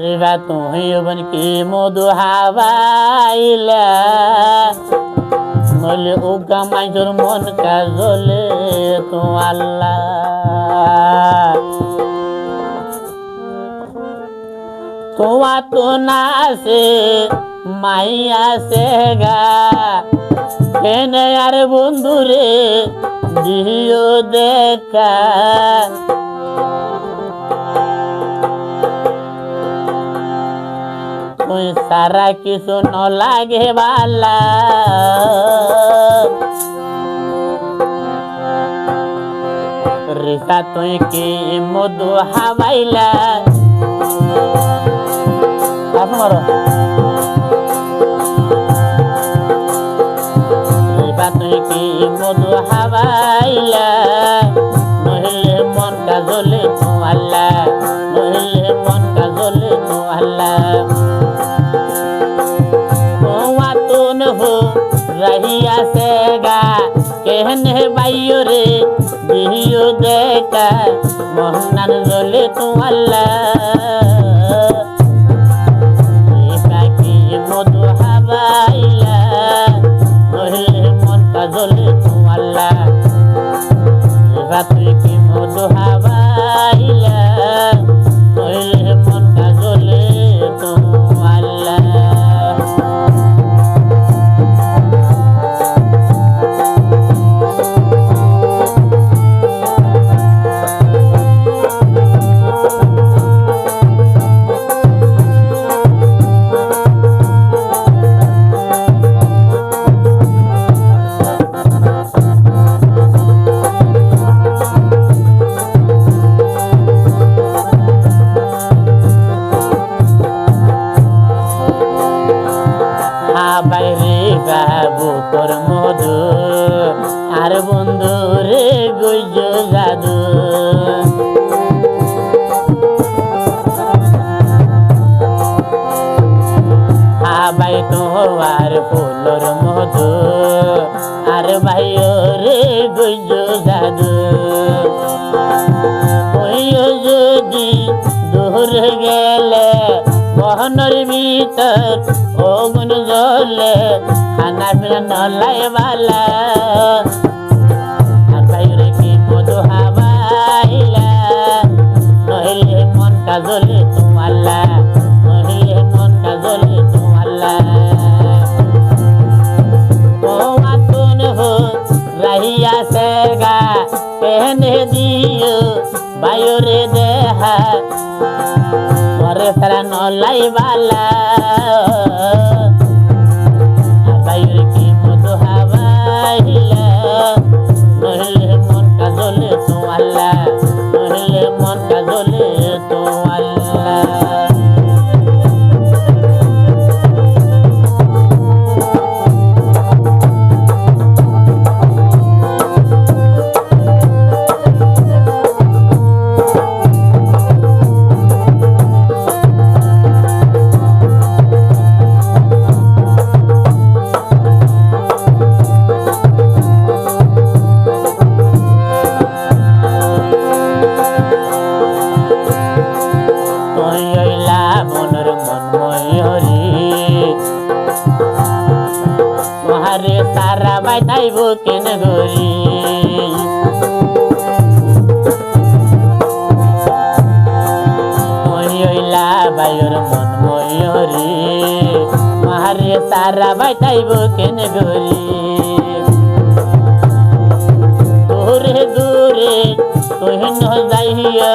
রেবা তুই বন কি মধু হাবাইলা নলে উগা মাইজোর মন কাজলে তো আল্লাহ। তোমা তো না আছে মাইয়া সে গা। এনে আর বন্ধুরে দিও দেখা। সারা কিছু ন লাগে বালা। রিসা তুই কি মধু হাবাইলা? রিসা তুই কি মধু হাবাইলা? নহিলে মন কাজলে তো নহিলে মনে বাইয় রে দিও দেখা মোহনার জলে তোমাল্লা। তোর মধু, আর বন্ধু রে গুজ জাদু। হাবাই তোমার ফুলর মধু, আর ভাই রে গুজ জাদু। ওইও যদি দূর গেলে বহনের ভিতর ও মন গলে খানা পিনা নলাই বালা নহিলে মন কাজলে তোমাল্লা নহিলে মন কাজলে তোমাল্লা তোমাতুন হো রাহিয়া সেগা পেহনে দিও বায়ুরে দেহা প্রাণ লাই বালা। তোহারে সারা বাইতাইব কেন গরি তুই অইলা বায়ুর মন ময়ূরী তোহারে সারা বাইতাইব কেন গরি দূরে দূরে তুহিন যাইয়া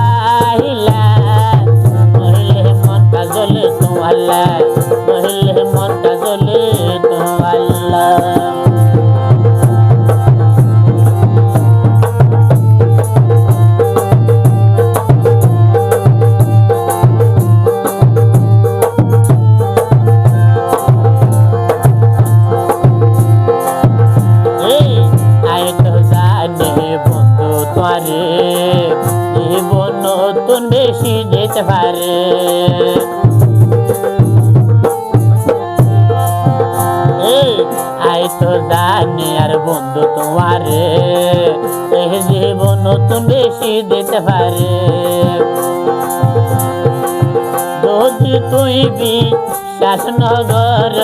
বেশি দিতে পারে। যদি তুই বিশ্বাস নগর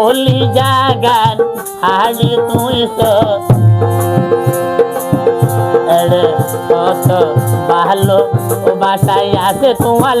ওলি জাগান হাড়ি তুই এড়ে কত ভালো বাসায় আছে তোমার